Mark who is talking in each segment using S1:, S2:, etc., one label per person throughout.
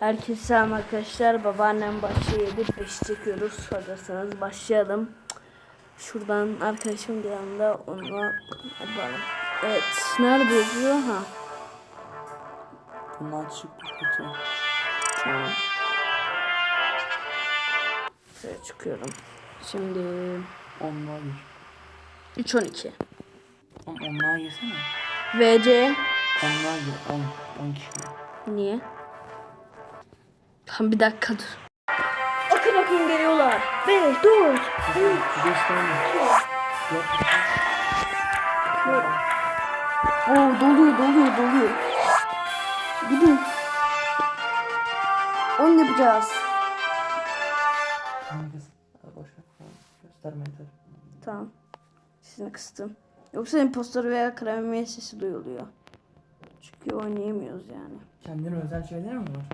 S1: Herkese selam arkadaşlar. Babaannem başlıyor. Bir beş çekiyoruz. Hazırsanız başlayalım. Şuradan arkadaşım da yanında. Onunla bakalım. Evet. Nerede yazıyor? Ha.
S2: Bunlar çıktı kötü.
S1: Tamam. Şöyle çıkıyorum. Şimdi
S2: Onlar gir.
S1: 3 12.
S2: Oğlum onlar girsene.
S1: VC
S2: Onlar gir. 10. 10 kişi.
S1: niye? Tam bir dakika dur. Akın akın geliyorlar. 5 4
S2: Gösterme. Yok.
S1: Oo doluyor doluyor doluyor. Gidin. Onu yapacağız.
S2: Tamam.
S1: Sesini kıstım. Yoksa impostor veya kremiye sesi duyuluyor. Çünkü oynayamıyoruz yani.
S2: Kendine özel şeyler mi var?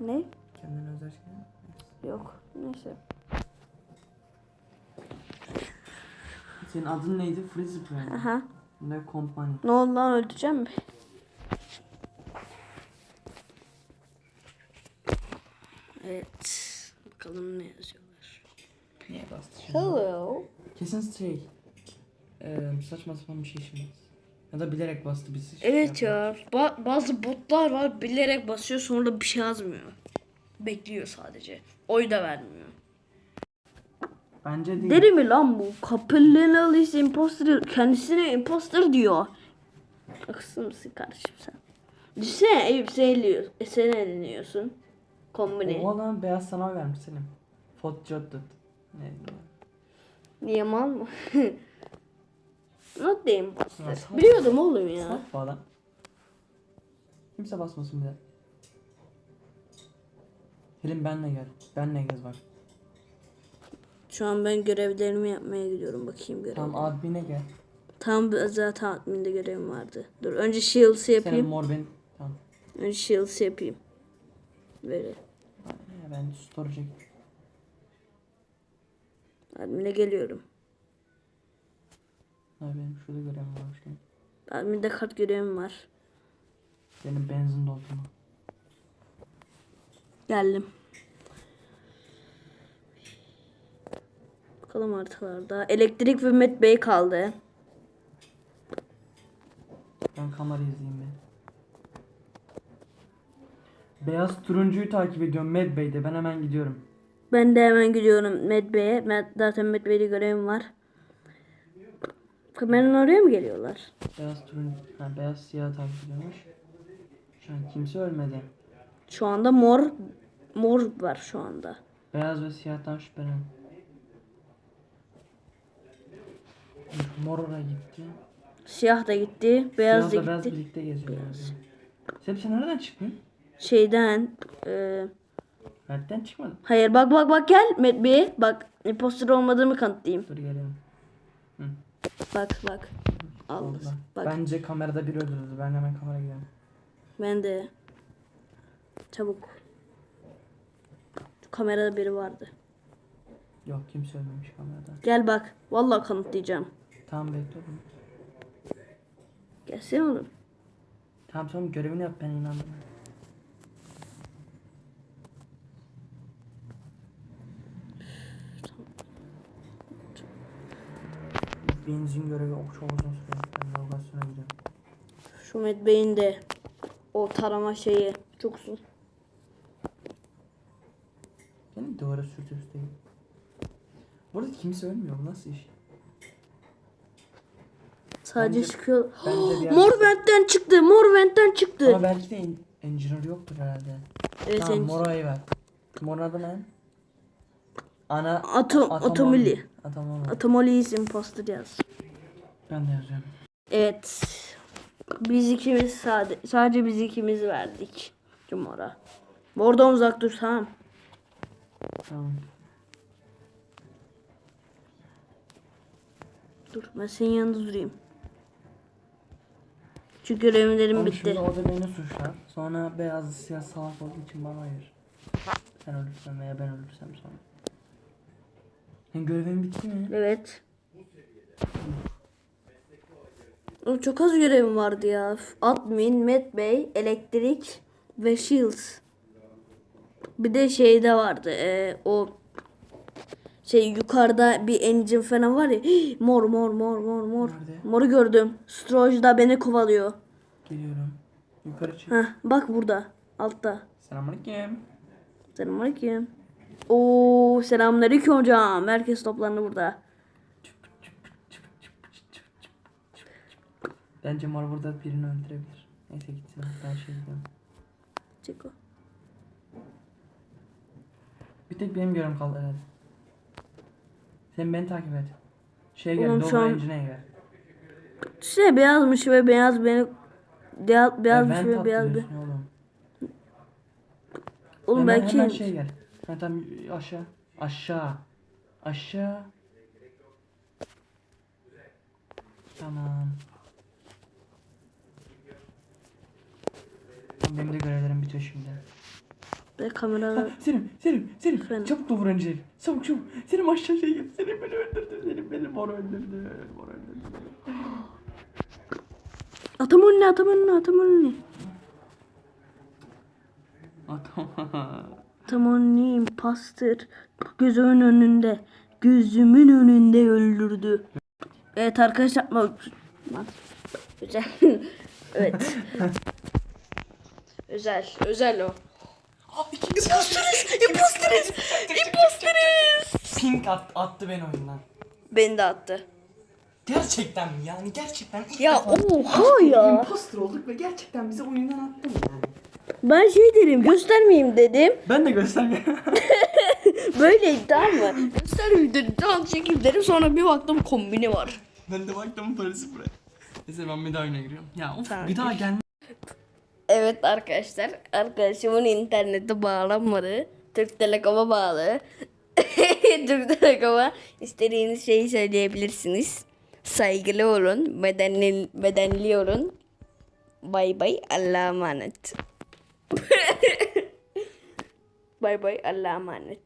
S1: Ne?
S2: Kendine özel şeyler mi?
S1: Yok. Neyse.
S2: Senin adın neydi? Freezy Prime.
S1: Aha.
S2: Ne kompanya?
S1: Ne oldu lan öldüreceğim mi? Evet. Bakalım ne yazıyorlar.
S2: Niye bastı şimdi?
S1: Hello.
S2: Kesin şey. Eee saçma sapan bir şey şimdi. Ya da bilerek bastı bizi.
S1: Evet ya. Ba- bazı botlar var bilerek basıyor sonra bir şey yazmıyor. Bekliyor sadece. Oy da vermiyor.
S2: Bence değil.
S1: Deli mi lan bu? Capellanalist imposter kendisine imposter diyor. Haksız mısın kardeşim sen? Düşünsene Eyüp sen eliyor. Sen eleniyorsun. Kombine.
S2: O adam beyaz sana vermiş senin. Fot Jotted. Ne?
S1: Niye mal mı? Not the imposter.
S2: Nasıl?
S1: Biliyordum oğlum ya.
S2: Saf bu adam. Kimse basmasın bile. Selim benle gel. Benle gez bak.
S1: Şu an ben görevlerimi yapmaya gidiyorum. Bakayım görev.
S2: Tamam admin'e gel.
S1: Tam zaten adminde görevim vardı. Dur önce Shields'ı
S2: Senin
S1: yapayım.
S2: mor ben. Tamam.
S1: Önce Shields'ı yapayım. Böyle.
S2: Ya ben storage'e git.
S1: Admine geliyorum.
S2: Ha benim şurada görevim var.
S1: Adminde kart görevim var.
S2: Benim benzin doldurma.
S1: Geldim. Bakalım haritalarda. Elektrik ve Met Bey kaldı.
S2: Ben kamerayı izleyeyim bir. Beyaz turuncuyu takip ediyorum Mad Bey'de. Ben hemen gidiyorum.
S1: Ben de hemen gidiyorum Met Bey'e. Zaten Met Bey'de görevim var. Kameranın oraya mı geliyorlar?
S2: Beyaz turuncu. Ha beyaz siyah takip ediyormuş. Şu an kimse ölmedi.
S1: Şu anda mor mor var şu anda.
S2: Beyaz ve siyahtan şüphelen. Mor oraya gitti.
S1: Siyah da gitti, beyaz
S2: Siyah
S1: da
S2: da beyaz
S1: gitti.
S2: birlikte geziyor. Sen sen nereden çıktın?
S1: Şeyden e,
S2: Mert'ten çıkmadın.
S1: hayır bak bak bak gel Met Bey'e. Bak imposter olmadığımı kanıtlayayım.
S2: Dur geliyorum. Hı.
S1: Bak bak. Al. Bak
S2: Bence kamerada biri öldürdü. Ben hemen kameraya gidiyorum.
S1: ben de çabuk. Kamerada biri vardı.
S2: Yok kimse ölmemiş kamerada.
S1: Gel bak. Vallahi kanıtlayacağım.
S2: Tamam bekle oğlum.
S1: Gelsene oğlum.
S2: Tamam tamam görevini yap ben inandım. Benzin görevi o çok uzun sürüyor. Ben lokasyona gidiyorum.
S1: Şu Met Bey'in de o tarama şeyi çok uzun.
S2: Beni duvara sürtü üstteyim. Burada kimse ölmüyor. Bu nasıl iş?
S1: Sadece
S2: Bence-
S1: çıkıyor.
S2: bence bir
S1: mor ventten çıktı. Mor ventten çıktı.
S2: Ama belki de en- engineer yoktur herhalde.
S1: Evet,
S2: tamam,
S1: en-
S2: Mora'yı ver. Mor'un adı ne? Ana...
S1: Atom, Atomili.
S2: Atomoli.
S1: Atomoli's imposter yaz.
S2: Ben de yazıyorum.
S1: Evet. Biz ikimiz sade, sadece biz ikimiz verdik. Cumhur'a. Oradan uzak dur tamam.
S2: Tamam.
S1: Dur ben senin yanında durayım. Çünkü görevlerim bitti.
S2: şimdi o da beni suçlar. Sonra beyaz siyah salak olduğu için bana ayır. Sen ölürsen veya ben ölürsem sonra. Senin görevin bitti mi?
S1: Evet. Çok az görevim vardı ya. Admin, Met Bey, elektrik ve Shields. Bir de şeyde vardı. e, o şey yukarıda bir engine falan var ya. mor mor mor mor mor.
S2: Nerede?
S1: Moru gördüm. Stroge da beni kovalıyor.
S2: Geliyorum. Yukarı çık.
S1: Heh, bak burada. Altta.
S2: Selamünaleyküm.
S1: Selamünaleyküm. Oo selamünaleyküm hocam. Herkes toplandı burada.
S2: Bence mor burada birini öldürebilir. Neyse gitsin. Ben şey gidiyorum.
S1: Çek o.
S2: Bir tek benim görevim kaldı herhalde. Sen beni takip et. Şeye gel,
S1: Oğlum şu an-
S2: Engine'e gel.
S1: İşte beyazmış ve beyaz beni beyaz, beyazmış ve beyaz bir.
S2: atlıyorsun oğlum.
S1: Oğlum
S2: hemen,
S1: belki
S2: Hemen şeye gel. Ha, tamam aşağı. Aşağı. Aşağı. Tamam. Tamam, Benim de görevlerim bitiyor şimdi.
S1: ve kamera
S2: Selim, Selim, Selim.
S1: Efendim?
S2: Çabuk Dobra Engine'e. Çabuk çabuk. Selim aşağı şey gel. Selim beni öldürdü. Selim beni mor öldürdü. Mor öldürdü.
S1: atam önüne atam önüne atam önüne.
S2: Adam.
S1: Atam önüne imposter. Gözümün önünde. Gözümün önünde öldürdü. Evet arkadaşlar. Güzel. evet. özel. Özel o.
S2: İmposteriz.
S1: İmposteriz. İmposteriz.
S2: Pink at, attı beni oyundan.
S1: Beni de attı.
S2: Gerçekten mi yani gerçekten ilk
S1: Ya
S2: defa
S1: oha ya.
S2: imposter olduk ve gerçekten bizi oyundan attı mı yani?
S1: Ben şey dedim göstermeyeyim dedim.
S2: Ben de göstermiyorum.
S1: Böyleydi tamam mı? Göstermeyeyim dedim. Tamam çekeyim dedim. Sonra bir baktım kombini var.
S2: ben de baktım polisi buraya. Neyse ben bir daha oyuna giriyorum. Ya of
S1: Tamam.
S2: bir daha gelme.
S1: Evet arkadaşlar. Arkadaşımın internete bağlanmadı. Türk Telekom'a bağlı. Türk Telekom'a istediğiniz şeyi söyleyebilirsiniz. Saygılı olun. Bedenli, bedenli olun. Bay bay. Allah'a emanet. bay bay. Allah'a emanet.